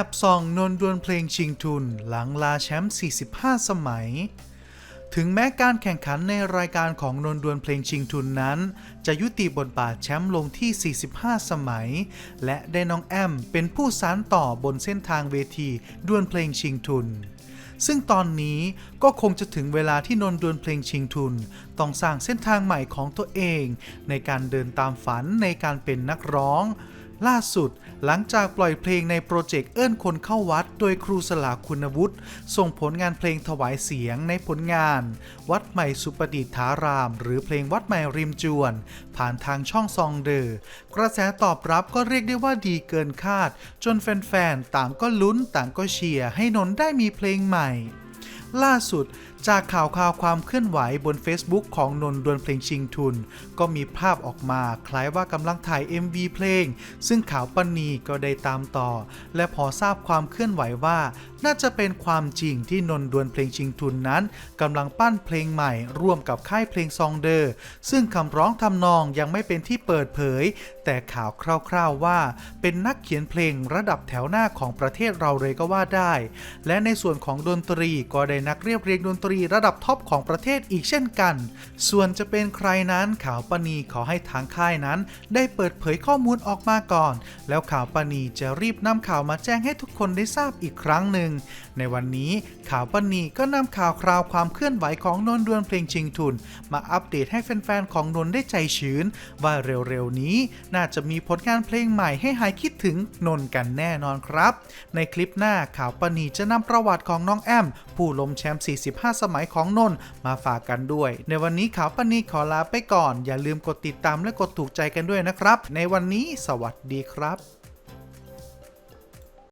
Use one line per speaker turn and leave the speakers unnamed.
อบส่องนนดวลเพลงชิงทุนหลังลาแชมป์ 45 สมัย ถึงแม้การแข่งขันในรายการของนนดวลเพลงชิงทุนนั้น จะยุติบทบาทแชมป์ลงที่ 45 สมัย และได้น้องแอมเป็นผู้สานต่อบนเส้นทางเวทีดวลเพลงชิงทุนซึ่งตอนนี้ก็คงจะถึงเวลาที่นนดวลเพลงชิงทุน ต้องสร้างเส้นทางใหม่ของตัวเอง ในการเดินตามฝันในการเป็นนักร้อง ล่าสุด หลังจากปล่อยเพลงในโปรเจกต์เอื้อนคนเข้าวัด โดยครูสลาคุณวุฒิส่งผลงานเพลงถวายเสียงในผลงาน วัดใหม่สุประดิษฐาราม หรือเพลงวัดใหม่ริมจวน ผ่านทางช่องซองเดอร์กระแสตอบรับก็เรียกได้ว่าดีเกินคาด จนแฟนๆต่างก็ลุ้นต่างก็เชียร์ให้นนท์ได้มีเพลงใหม่ ล่าสุด จากข่าวข่าวความเคลื่อนไหวบน Facebook ของนนท์ดวลเพลงชิงทุน ก็มีภาพออกมาคล้ายว่ากำลังถ่าย MV เพลง ซึ่งข่าวปณีก็ได้ตามต่อ และพอทราบความเคลื่อนไหวว่า น่าจะเป็นความจริงที่นนท์ดวลเพลงชิงทุนนั้นกำลังปั้นเพลงใหม่ ร่วมกับค่ายเพลงซองเดอร์ ซึ่งคำร้องทำนองยังไม่เป็นที่เปิดเผย แต่ข่าวคร่าวๆว่า เป็นนักเขียนเพลงระดับแถวหน้าของประเทศเราเลยก็ว่าได้ และในส่วนของดนตรีก็ได้นักเรียบเรียงดนตรีระดับท็อปของประเทศอีกเช่นกัน ส่วนจะเป็นใครนั้นข่าวปณีขอให้ทางค่ายนั้น ได้เปิดเผยข้อมูลออกมาก่อน แล้วข่าวปณีจะรีบนำข่าวมาแจ้งให้ทุกคนได้ทราบอีกครั้งหนึ่ง ในวันนี้ข่าวปณีก็นำข่าวคราวความเคลื่อนไหวของนนท์ดวลเพลงชิงทุน มาอัปเดตให้แฟนๆของนนท์ได้ใจชื้น ว่าเร็วๆนี้น่าจะมีผลงานเพลงใหม่ให้หายคิดถึงนนท์กันแน่นอนครับ ในคลิปหน้าข่าวปณีจะนำประวัติของน้องแอมผู้ล้มแชมป์ 45 สมัยของนนท์มาฝากกันด้วย ในวันนี้ข่าวปณีขอลาไปก่อน อย่าลืมกดติดตามและกดถูกใจกันด้วยนะครับ ในวันนี้สวัสดีครับ